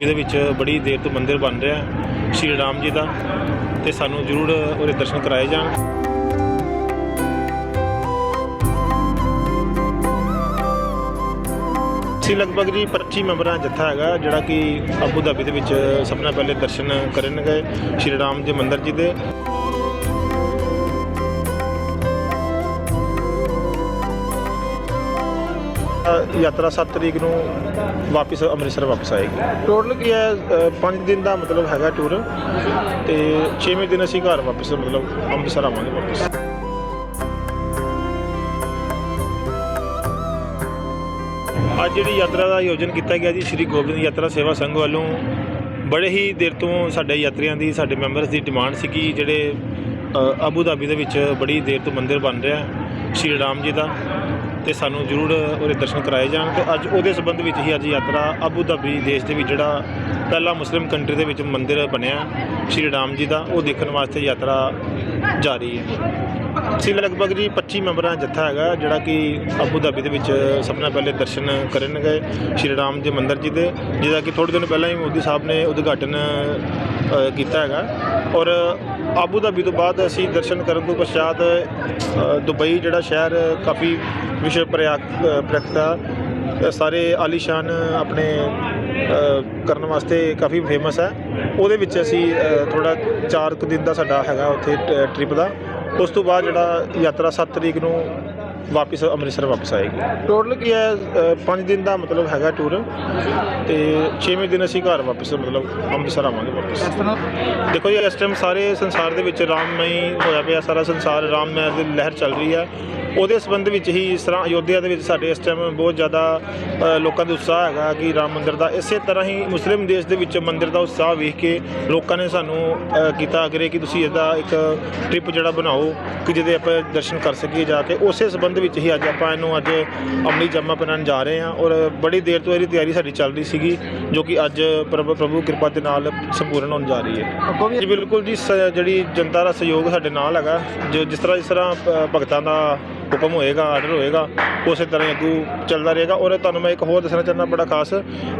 ਇਹਦੇ ਵਿੱਚ ਬੜੀ ਦੇਰ ਤੋਂ ਮੰਦਿਰ ਬਣ ਰਿਹਾ ਸ਼੍ਰੀ ਰਾਮ ਜੀ ਦਾ ਤੇ ਸਾਨੂੰ ਜ਼ਰੂਰ ਉਹਦੇ ਦਰਸ਼ਨ ਕਰਾਏ ਜਾਣ। ਅਸੀਂ ਲਗਭਗ ਜੀ 25 ਮੈਂਬਰਾਂ ਦਾ ਜੱਥਾ ਹੈਗਾ, ਜਿਹੜਾ ਕਿ ਅਬੂ ਧਾਬੀ ਦੇ ਵਿੱਚ ਸਭ ਤੋਂ ਪਹਿਲੇ ਦਰਸ਼ਨ ਕਰਨ ਗਏ, ਸ਼੍ਰੀ ਰਾਮ ਜੀ ਮੰਦਿਰ ਜੀ ਦੇ। ਯਾਤਰਾ 7 ਤਰੀਕ ਨੂੰ ਵਾਪਿਸ ਅੰਮ੍ਰਿਤਸਰ ਵਾਪਿਸ ਆਏਗੀ। ਟੋਟਲ ਕੀ ਹੈ 5 ਦਿਨ ਦਾ ਮਤਲਬ ਹੈਗਾ ਟੂਰ ਤੇ 6ਵੇਂ ਦਿਨ ਅਸੀਂ ਘਰ ਵਾਪਿਸ ਮਤਲਬ ਅੰਮ੍ਰਿਤਸਰ ਆਵਾਂਗੇ ਵਾਪਿਸ। ਅੱਜ ਜਿਹੜੀ ਯਾਤਰਾ ਦਾ ਆਯੋਜਨ ਕੀਤਾ ਗਿਆ ਜੀ ਸ਼੍ਰੀ ਗੋਬਿੰਦ ਯਾਤਰਾ ਸੇਵਾ ਸੰਘ ਵੱਲੋਂ ਬੜੇ ਹੀ ਦੇਰ ਤੋਂ ਸਾਡੇ ਯਾਤਰੀਆਂ ਦੀ ਸਾਡੇ ਮੈਂਬਰਸ ਦੀ ਡਿਮਾਂਡ ਸੀ ਕਿ ਜਿਹੜੇ ਅ, ਅਬੂ ਧਾਬੀ ਦੇ ਵਿੱਚ ਬੜੀ ਦੇਰ ਤੋਂ ਮੰਦਿਰ ਬਣ ਰਿਹਾ ਸ਼੍ਰੀ ਰਾਮ ਜੀ ਦਾ। ਤੇ ਸਾਨੂੰ ਜ਼ਰੂਰ ਉਹਦੇ ਦਰਸ਼ਨ ਕਰਾਏ ਜਾਣ ਤੇ ਅੱਜ ਉਹਦੇ ਸੰਬੰਧ ਵਿੱਚ ਹੀ ਅੱਜ ਯਾਤਰਾ ਅਬੂ ਧਾਬੀ ਦੇਸ਼ ਦੇ ਵਿੱਚ ਜਿਹੜਾ ਪਹਿਲਾ ਮੁਸਲਿਮ ਕੰਟਰੀ ਦੇ ਵਿੱਚ ਮੰਦਿਰ ਬਣਿਆ ਸ਼੍ਰੀ ਰਾਮ ਜੀ ਦਾ, ਉਹ ਦੇਖਣ ਵਾਸਤੇ ਯਾਤਰਾ ਜਾਰੀ ਹੈ। ਅਸੀਂ ਲਗਭਗ ਜੀ 25 ਮੈਂਬਰਾਂ ਦਾ ਜੱਥਾ ਹੈਗਾ, ਜਿਹੜਾ ਕਿ ਅਬੂ ਧਾਬੀ ਦੇ ਵਿੱਚ ਸਭ ਤੋਂ ਪਹਿਲੇ ਦਰਸ਼ਨ ਕਰਨ ਗਏ ਸ਼੍ਰੀ ਰਾਮ ਜੀ ਮੰਦਿਰ ਜੀ ਦੇ ਜਿਹਦਾ ਕਿ ਥੋੜ੍ਹੇ ਦਿਨ ਪਹਿਲਾਂ ਹੀ ਮੋਦੀ ਸਾਹਿਬ ਨੇ ਉਦਘਾਟਨ ਕੀਤਾ ਹੈਗਾ। ਔਰ ਆਬੂ ਧਾਬੀ ਤੋਂ ਬਾਅਦ ਅਸੀਂ ਦਰਸ਼ਨ ਕਰਨ ਤੋਂ ਪਛਾਤ ਦੁਬਈ ਜਿਹੜਾ ਸ਼ਹਿਰ ਕਾਫੀ ਵਿਸ਼ਵ ਪ੍ਰਯਾਗ ਪ੍ਰਯਕਤਾ ਅ, ਸਾਰੇ ਆਲੀਸ਼ਾਨ ਆਪਣੇ ਕਰਨ ਵਾਸਤੇ ਕਾਫੀ ਫੇਮਸ ਹੈ। ਉਹਦੇ ਵਿੱਚ ਅਸੀਂ ਥੋੜਾ 4 ਕੁ ਦਿਨ ਦਾ ਸਾਡਾ ਹੈਗਾ ਉੱਥੇ ਟ੍ਰਿਪ ਦਾ। ਉਸ ਤੋਂ ਬਾਅਦ ਜਿਹੜਾ ਯਾਤਰਾ 7 ਤਰੀਕ ਨੂੰ ਵਾਪਸ ਅੰਮ੍ਰਿਤਸਰ ਵਾਪਸ ਆਏਗੀ। ਟੋਟਲ ਕੀ ਹੈ 5 ਦਿਨ ਦਾ ਮਤਲਬ ਹੈਗਾ ਟੂਰ ਤੇ 6ਵੇਂ ਦਿਨ ਅਸੀਂ ਘਰ ਵਾਪਸ ਮਤਲਬ ਅੰਮ੍ਰਿਤਸਰ ਆਵਾਂਗੇ ਵਾਪਸ। ਦੇਖੋ ਜੀ ਇਸ ਟਾਈਮ ਸਾਰੇ ਸੰਸਾਰ ਦੇ ਵਿੱਚ ਰਾਮਮਈ ਹੋਇਆ ਪਿਆ ਸਾਰਾ ਸੰਸਾਰ ਰਾਮਮੈ ਦੀ ਲਹਿਰ ਚੱਲ ਰਹੀ ਹੈ। ਉਹਦੇ ਸੰਬੰਧ ਵਿੱਚ ਹੀ ਇਸ ਤਰ੍ਹਾਂ ਅਯੋਧਿਆ ਦੇ ਵਿੱਚ ਸਾਡੇ ਇਸ ਟਾਈਮ ਬਹੁਤ ਜ਼ਿਆਦਾ ਲੋਕਾਂ ਦਾ ਉਤਸ਼ਾਹ ਹੈਗਾ ਕਿ ਰਾਮ ਮੰਦਿਰ ਦਾ ਇਸੇ ਤਰ੍ਹਾਂ ਹੀ ਮੁਸਲਿਮ ਦੇਸ਼ ਦੇ ਵਿੱਚ ਮੰਦਿਰ ਦਾ ਉਤਸ਼ਾਹ ਵੇਖ ਕੇ ਲੋਕਾਂ ਨੇ ਸਾਨੂੰ ਕੀਤਾ ਅਗਰੇ ਕਿ ਤੁਸੀਂ ਇਹਦਾ ਇੱਕ ਟ੍ਰਿਪ ਜਿਹੜਾ ਬਣਾਓ ਕਿ ਜਿਹਦੇ ਆਪਾਂ ਦਰਸ਼ਨ ਕਰ ਸਕੀਏ ਜਾ ਕੇ। ਉਸੇ ਸੰਬੰਧ ਵਿੱਚ ਹੀ ਅੱਜ ਆਪਾਂ ਇਹਨੂੰ ਅੱਜ ਅਮਲੀ ਜਮਾ ਪਹਿਨਾਉਣ ਜਾ ਰਹੇ ਹਾਂ ਔਰ ਬੜੀ ਦੇਰ ਤੋਂ ਇਹਦੀ ਤਿਆਰੀ ਸਾਡੀ ਚੱਲ ਰਹੀ ਸੀਗੀ ਜੋ ਕਿ ਅੱਜ ਪ੍ਰਭੂ ਪ੍ਰਭੂ ਕਿਰਪਾ ਦੇ ਨਾਲ ਸੰਪੂਰਨ ਹੋਣ ਜਾ ਰਹੀ ਹੈ। ਜੀ ਬਿਲਕੁਲ ਜੀ ਸ- ਜਿਹੜੀ ਜਨਤਾ ਦਾ ਸਹਿਯੋਗ ਸਾਡੇ ਨਾਲ ਹੈਗਾ ਜੋ ਜਿਸ ਤਰ੍ਹਾਂ ਜਿਸ ਤਰ੍ਹਾਂ ਭਗਤਾਂ ਦਾ ਹੁਕਮ ਹੋਏਗਾ ਆਰਡਰ ਹੋਏਗਾ ਉਸੇ ਤਰ੍ਹਾਂ ਹੀ ਅੱਗੋਂ ਚੱਲਦਾ ਰਹੇਗਾ। ਔਰ ਤੁਹਾਨੂੰ ਮੈਂ ਇੱਕ ਹੋਰ ਦੱਸਣਾ ਚਾਹੁੰਦਾ ਬੜਾ ਖਾਸ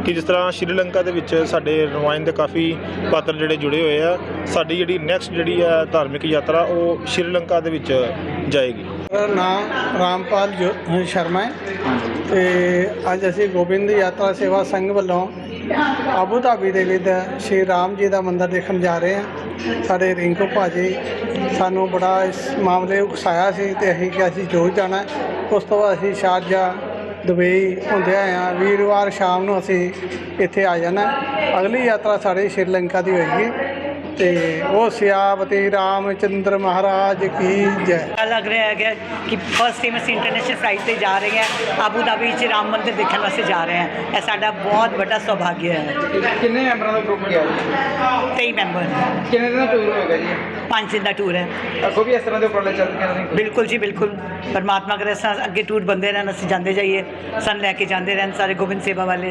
ਕਿ ਜਿਸ ਤਰ੍ਹਾਂ ਸ਼੍ਰੀਲੰਕਾ ਦੇ ਵਿੱਚ ਸਾਡੇ ਨੁਮਾਇੰਦੇ ਕਾਫੀ ਪਾਤਰ ਜਿਹੜੇ ਜੁੜੇ ਹੋਏ ਆ ਸਾਡੀ ਜਿਹੜੀ ਨੈਕਸਟ ਜਿਹੜੀ ਹੈ ਧਾਰਮਿਕ ਯਾਤਰਾ ਉਹ ਸ਼੍ਰੀਲੰਕਾ ਦੇ ਵਿੱਚ ਜਾਏਗੀ। ਮੇਰਾ ਨਾਮ ਰਾਮਪਾਲ ਜੋ- ਸ਼ਰਮਾ ਹੈ। ਤੇ ਅੱਜ ਅਸੀਂ ਗੋਬਿੰਦ ਯਾਤਰਾ ਸੇਵਾ ਸੰਘ ਵੱਲੋਂ ਆਬੂ ਧਾਬੀ ਦੇ ਵਿੱਚ ਸ਼੍ਰੀ ਰਾਮ ਜੀ ਦਾ ਮੰਦਿਰ ਦੇਖਣ ਜਾ ਰਹੇ ਹਾਂ। ਸਾਡੇ ਰਿੰਕੂ ਭਾਜੀ ਸਾਨੂੰ ਬੜਾ ਇਸ ਮਾਮਲੇ ਉਕਸਾਇਆ ਸੀ ਤੇ ਅਸੀਂ ਕਿ ਅਸੀਂ ਜ਼ਰੂਰ ਜਾਣਾ ਉਸ ਤੋਂ ਬਾਅਦ ਅਸੀਂ ਸ਼ਾਰਜਾ ਦੁਬਈ ਹੁੰਦੇ ਆਏ ਹਾਂ। ਵੀਰਵਾਰ ਸ਼ਾਮ ਨੂੰ ਅਸੀਂ ਇੱਥੇ ਆ ਜਾਣਾ ਅਗਲੀ ਯਾਤਰਾ ਸਾਡੀ ਸ਼੍ਰੀਲੰਕਾ ਦੀ ਹੋਏਗੀ। ਤੇ ਉਹ ਸਿਆਵਤੀ ਰਾਮਚੰਦਰ ਮਹਾਰਾਜ ਕੀ ਜੈ। ਲੱਗ ਰਿਹਾ ਹੈ ਕਿ ਫਸਟ ਟਾਈਮ ਅਸੀਂ ਇੰਟਰਨੈਸ਼ਨਲ ਫਲਾਈਟ ਤੇ ਜਾ ਰਹੇ ਹਾਂ ਆਬੂ ਧਾਬੀ 'ਚ ਰਾਮ ਮੰਦਿਰ ਦੇਖਣ ਵਾਸਤੇ ਜਾ ਰਹੇ ਹਾਂ। ਇਹ ਸਾਡਾ ਬਹੁਤ ਵੱਡਾ ਸੁਭਾਗਿਆ ਹੈ। ਕਿੰਨੇ ਮੈਂਬਰਾਂ ਦਾ ਗਰੁੱਪ ਗਿਆ ਜੀ? 23 ਮੈਂਬਰ। ਕਿੰਨੇ ਦਿਨ ਦਾ ਟੂਰ ਹੋਏਗਾ ਜੀ? ਪੰਜ ਦਿਨ ਦਾ ਟੂਰ ਹੈ। ਅੱਗੋਂ ਵੀ ਇਸ ਤਰ੍ਹਾਂ ਦੇ ਉਪਰਾਲੇ ਚੱਲਦੇ ਰਹਿਣਗੇ ਬਿਲਕੁਲ ਜੀ ਬਿਲਕੁਲ। ਪਰਮਾਤਮਾ ਕਰੇ ਅਸਾਂ ਅੱਗੇ ਟੂਰ ਬੰਦੇ ਰਹਿਣ ਅਸੀਂ ਜਾਂਦੇ ਜਾਈਏ ਸਾਨੂੰ ਲੈ ਕੇ ਜਾਂਦੇ ਰਹਿਣ ਸਾਰੇ ਗੋਬਿੰਦ ਸੇਵਾ ਵਾਲੇ।